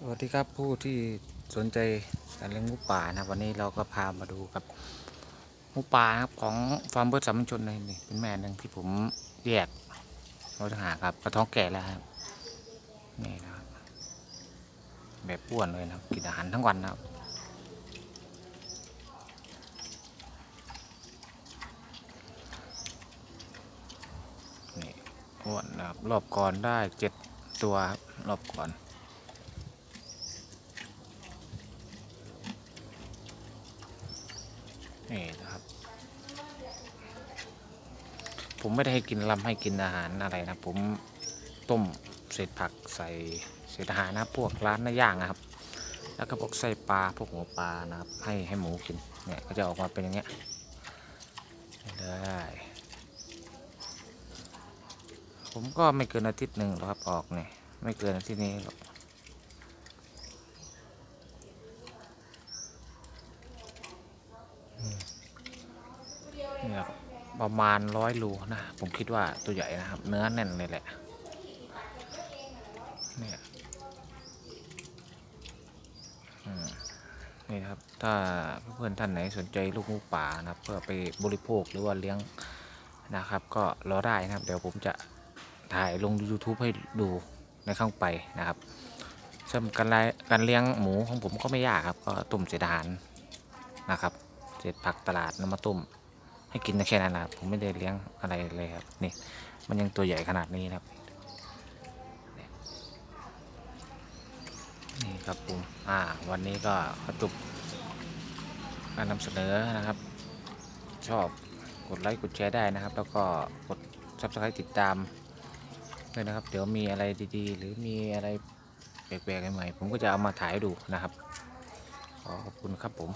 สวัสดีครับผู้ที่สนใจการเลี้ยงหมูป่านะวันนี้เราก็พามาดูกับหมูป่านะครับของฟาร์มเบิร์ดสามัญชนเลยนี่เป็นแม่หนึ่งที่ผมแยกเราจะหาครับกระท้องแก่แล้วครับนี่นะครับแบบอ้วนเลยนะครับกินอาหารทั้งวันนะครับนี่อ้วนนะครับรอบก่อนได้เจ็ดตัวครับรอบก่อน นี่นะครับ ผมไม่ได้ให้กินลำให้กินอาหารอะไรนะ ผมต้มเศษผักใส่เศษอาหารนะพวกร้านเนื้อย่างนะครับ แล้วก็พวกไส้ปลาพวกหัวปลานะครับ ให้ให้หมูกินเนี่ยก็จะออกมาเป็นอย่างเงี้ยได้ผมก็ไม่เกินอาทิตย์หนึ่งหรอกครับออกเนี่ยไม่เกินอาทิตย์นี้หรอก เนี่ย ประมาณร้อยโลนะ ผมคิดว่าตัวใหญ่นะครับ เนื้อแน่นเลยแหละ เนี่ยนี่นะครับ ถ้าเพื่อนท่านไหนสนใจลูกหมูป่านะครับ เพื่อไปบริโภคหรือว่าเลี้ยงนะครับ ก็รอได้นะครับ เดี๋ยวผมจะถ่ายลง YouTube ให้ดูในข้างไปนะครับสำหรับการไล่การเลี้ยงหมูของผมก็ไม่ยากครับ ก็ต้มเศษอาหารนะครับ เศษผักตลาดนำมาต้ม ให้กินแค่นั้นนะครับผมไม่ได้เลี้ยงอะไรเลยครับนี่มันยังตัวใหญ่ขนาดนี้นะครับ นี่ครับผมอ่าวันนี้ก็ขอจบการนำเสนอนะครับ ชอบกดไลค์กดแชร์ได้นะครับ แล้วก็กด subscribe ติดตามด้วยนะครับ เดี๋ยวมีอะไรดีๆ หรือมีอะไรแปลกๆใหม่ๆผมก็จะเอามาถ่ายดูนะครับ ขอขอบคุณครับผม